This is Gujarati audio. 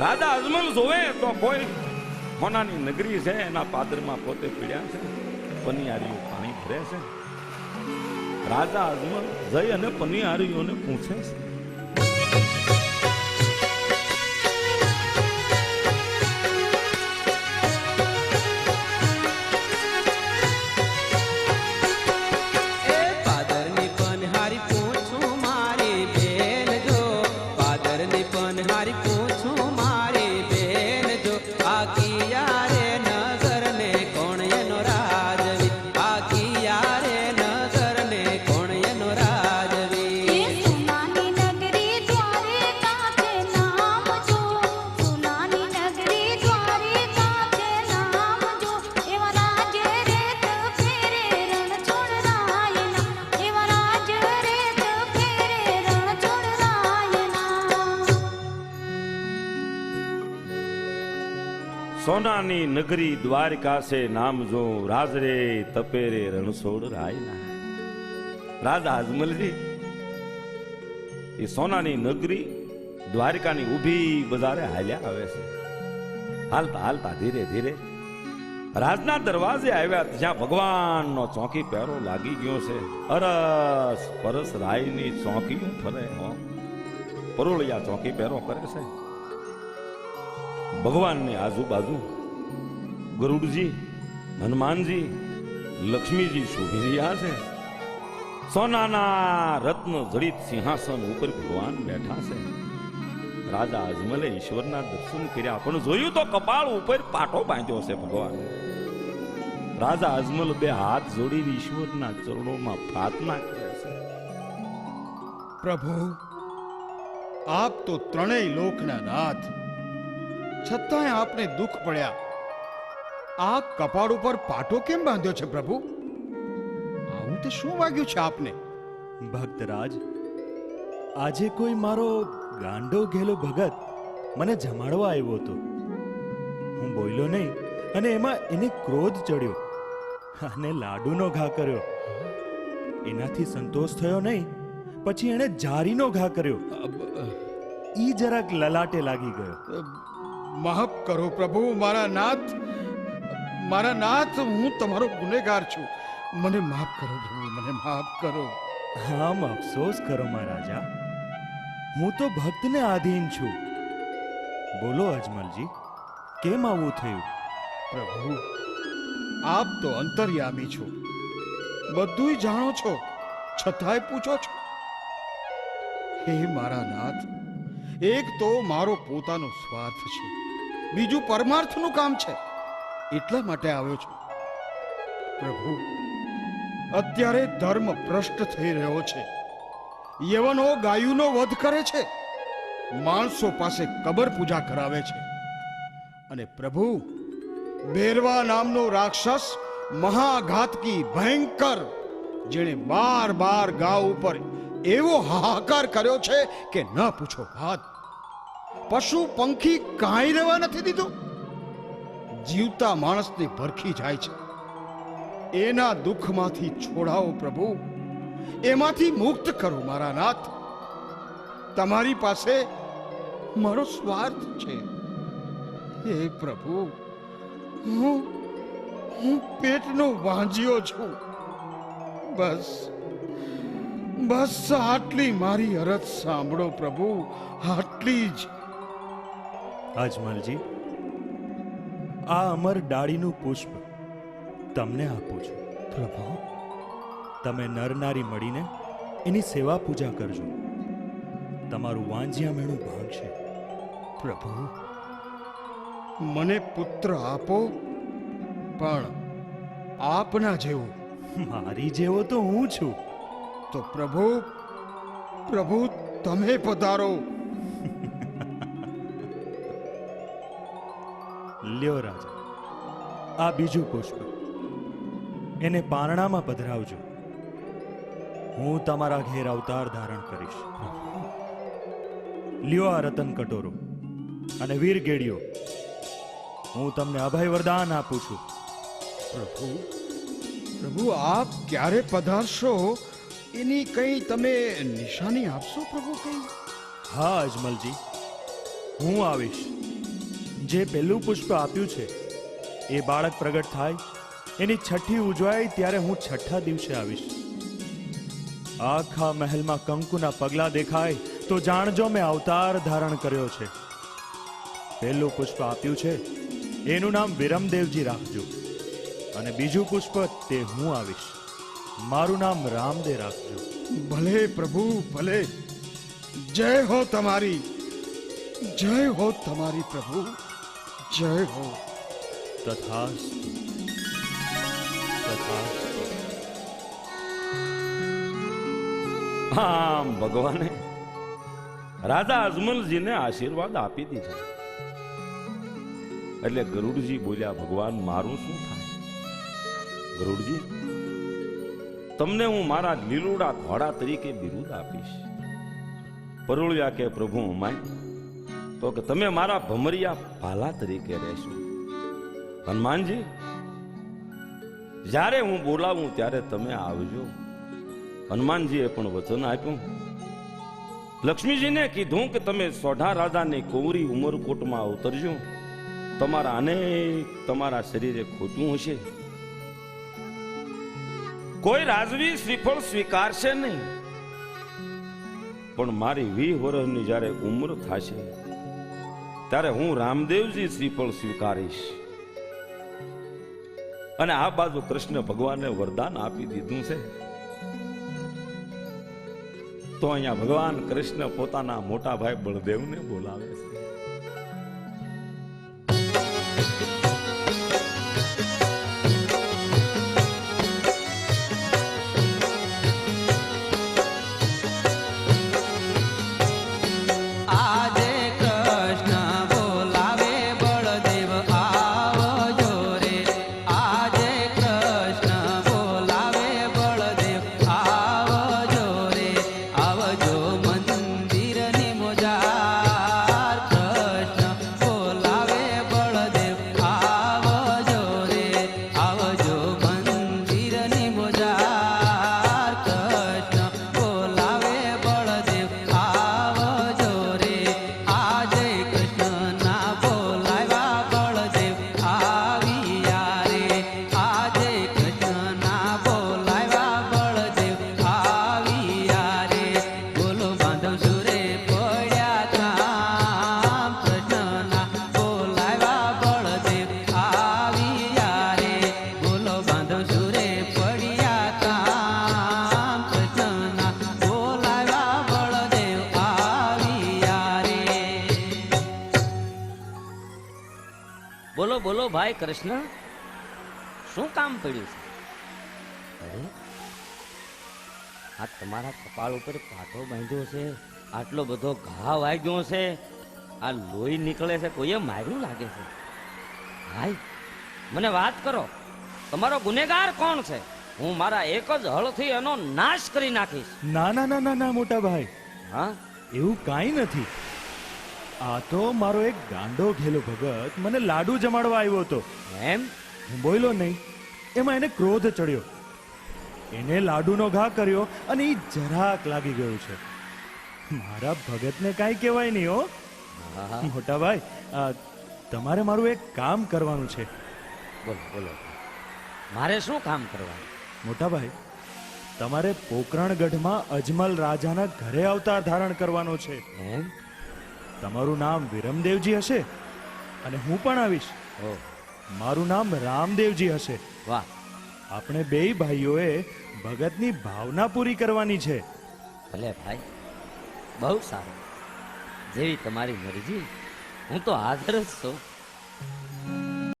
રાજા અજમલ જોવે તો કોઈ મોનાની નગરી છે, એના પાદરમાં પોતે પીડ્યા છે, પનિયારીઓ પાણી ભરે છે. રાજા અજમલ જઈ અને પનિયારીઓને પૂછે છે. સોનાની નગરી દ્વારકા છે નામ જો રાજરે તપેરે રણછોડ રાયના રાજા અજમલજી, એ સોનાની નગરી દ્વારકાની ઊભી બજારે હાલ્યા આવે છે. હાલતા હાલતા ધીરે ધીરે રાજના દરવાજે આવ્યા જ્યાં ભગવાનનો ચોકી પહેરો લાગી ગયો છે. અરસ પરસ રાયની ચોકી ફરે હો. પરોળિયા ચોકી પહેરો કરે છે. ભગવાનની આજુબાજુ ગરુડજી, હનુમાનજી, લક્ષ્મીજી શોભી રહ્યા છે. સોનાના રત્ન જડિત સિંહાસન ઉપર ભગવાન બેઠા છે. રાજા અજમલે ઈશ્વરના દર્શન કર્યા, પણ જોયું તો કપાળ ઉપર પાટો બાંધ્યો છે ભગવાન. રાજા અજમલ બે હાથ જોડીને ઈશ્વરના ચરણોમાં પ્રાર્થના કરે છે. પ્રભુ, આપ તો ત્રણેય લોકના નાથ. છતાંય આપને દુઃખ પડ્યા. આ કપાળ ઉપર પાટો કેમ બાંધ્યો છે પ્રભુ? આવું તે શું વાગ્યું છે આપને? ભક્તરાજ આજે કોઈ મારો ગાંડો ઘેલો ભગત મને જમાડવા આવ્યો હતો. હું બોલ્યો નહીં અને એમાં એને ક્રોધ ચડ્યો અને લાડુનો ઘા કર્યો. એનાથી સંતોષ થયો નહીં પછી એણે જારીનો ઘા કર્યો. ઈ જરાક લલાટે લાગી ગયો. માફ કરો પ્રભુ મારા નાથ મારા નાથ હું તમારો ગુનેગાર છું. મને માફ કરો પ્રભુ મને માફ કરો. આમ અફસોસ કરો મહારાજા હું તો ભક્તને આધીન છું. બોલો અજમલજી કેમ આવું થયું? પ્રભુ આપ તો અંતર્યામી છો. બધુંય જાણો છો. છતાંય પૂછો છો. હે મારા નાથ એક તો મારો પોતાનો સ્વાર્થ છે. બીજું પરમાર્થનું કામ છે. એટલા માટે આવ્યો છું. પ્રભુ, અત્યારે ધર્મ ભ્રષ્ટ થઈ રહ્યો છે. યવનો ગાયુનો વધ કરે છે. માણસો પાસે કબર પૂજા કરાવે છે. અને પ્રભુ, બેરવા નામનો રાક્ષસ મહાઘાતકી ભયંકર, જેણે બાર બાર ગાવ ઉપર એવો હાહાકાર કર્યો છે કે ન પૂછો વાત. પશુ પંખી કાંઈ રહેવા નથી દીધું. જીવતા માણસને ભરખી જાય છે. એના દુઃખમાંથી છોડાવો પ્રભુ. એમાંથી મુક્ત કરો મારા નાથ. તમારી પાસે મારો સ્વાર્થ છે. હે પ્રભુ, હું હું પેટનો વાંજ્યો છું. બસ. બસ આટલી મારી અરજ સાંભળો પ્રભુ આટલી જ. અજમલજી આ અમર ડાળીનું પુષ્પ તમને આપું છું. પ્રભુ? તમે નરનારી મળીને એની સેવા પૂજા કરજો. તમારું વાંજિયા મેણું ભાંગશે પ્રભુ? મને પુત્ર આપો પણ આપના જેવો. મારી જેવો તો હું છું. તો પ્રભુ પ્રભુ તમે પધારો. લ્યો રાજા આ બીજું પુષ્પ. એને પારણામાં પધરાવજો. હું તમારા ઘેર અવતાર ધારણ કરીશ. લ્યો આ રતન કટોરો અને વીર ગેડિયો હું તમને અભય વરદાન આપું છું. પ્રભુ પ્રભુ આપ ક્યારે પધારશો? એની કઈ તમે નિશાની આપશો પ્રભુ કઈ? હા, અજમલજી. હું આવીશ. જે પહેલું પુષ્પ આપ્યું છે, એ બાળક પ્રગટ થાય, એની છઠ્ઠી ઉજવાય ત્યારે હું છઠ્ઠા દિવસે આવીશ. આખા મહેલમાં કંકુના પગલા દેખાય તો જાણજો મેં અવતાર ધારણ કર્યો છે. પહેલું પુષ્પ આપ્યું છે, એનું નામ વિરમદેવજી રાખજો. અને બીજું પુષ્પ તે હું આવીશ. મારું નામ રામદેવ રાખજો. ભલે પ્રભુ ભલે. જય હો તમારી. જય હો તમારી પ્રભુ. જય હો. તથા આમ ભગવાને રાજા અજમલજીને આશીર્વાદ આપી દીધા. એટલે ગરુડજી બોલ્યા ભગવાન મારું શું થાય? ગરુડજી તમને હું મારા લીલુડા ઘોડા તરીકે બિરુદ આપીશ. પરોળ્યા કે પ્રભુ માય તો કે તમે મારા ભમરિયા ભાલા તરીકે રહેશો. હનુમાનજી, જ્યારે હું બોલાવું ત્યારે તમે આવજો. હનુમાનજીએ પણ વચન આપ્યું. લક્ષ્મીજીને કીધું કે તમે સોઢા રાજાની કુંવરી ઉમરકોટમાં અવતરજો તમારા અનેક તમારા શરીરે ખોટું હશે. કોઈ રાજવી શ્રીફળ સ્વીકારશે નહીં. પણ મારી વીહ વર્ષની જ્યારે ઉંમર થશે, ત્યારે હું રામદેવજી શ્રીફળ સ્વીકારીશ. અને આ બાજુ કૃષ્ણ ભગવાને વરદાન આપી દીધું છે. તો અહીંયા ભગવાન કૃષ્ણ પોતાના મોટા ભાઈ બળદેવને બોલાવે છે. ભાઈ કૃષ્ણ શું કામ પડ્યું છે? અરે આ તમારા કપાળ ઉપર પાટો બાંધ્યો છે આટલો બધો ઘા વાગ્યો છે આ લોહી નીકળે છે કોઈએ માર્યું લાગે છે? ભાઈ મને વાત કરો તમારો ગુનેગાર કોણ છે? હું મારા એક જ હળથી એનો નાશ કરી નાખીશ. ના ના ના ના મોટા ભાઈ. હા? એવું કાંઈ નથી. આ તો મારો એક ગાંડો ઘેલો ભગત મને લાડુ જમાડવા આવ્યો હતો. એમ? હું બોલ્યો નહીં. એમાં એને ક્રોધ ચડ્યો. એને લાડુનો ઘા કર્યો અને એ જરાક લાગી ગયું છે. મારા ભગતને કાંઈ કહેવાય નહીં હો. હા. મોટા ભાઈ તમારે મારું એક કામ કરવાનું છે. બોલો બોલો. મારે શું કામ કરવાનું? મોટા ભાઈ તમારે પોકરણગઢમાં અજમલ રાજાના ઘરે અવતાર ધારણ કરવાનો છે. એમ? તમારું નામ વિરમદેવજી હશે અને હું પણ આવીશ. મારું નામ રામદેવજી હશે. વાહ. આપણે બેય ભાઈઓએ ભગતની ભાવના પૂરી કરવાની છે. ભલે ભાઈ બહુ સારું. જેવી તમારી મરજી હું તો હાજર જ છું.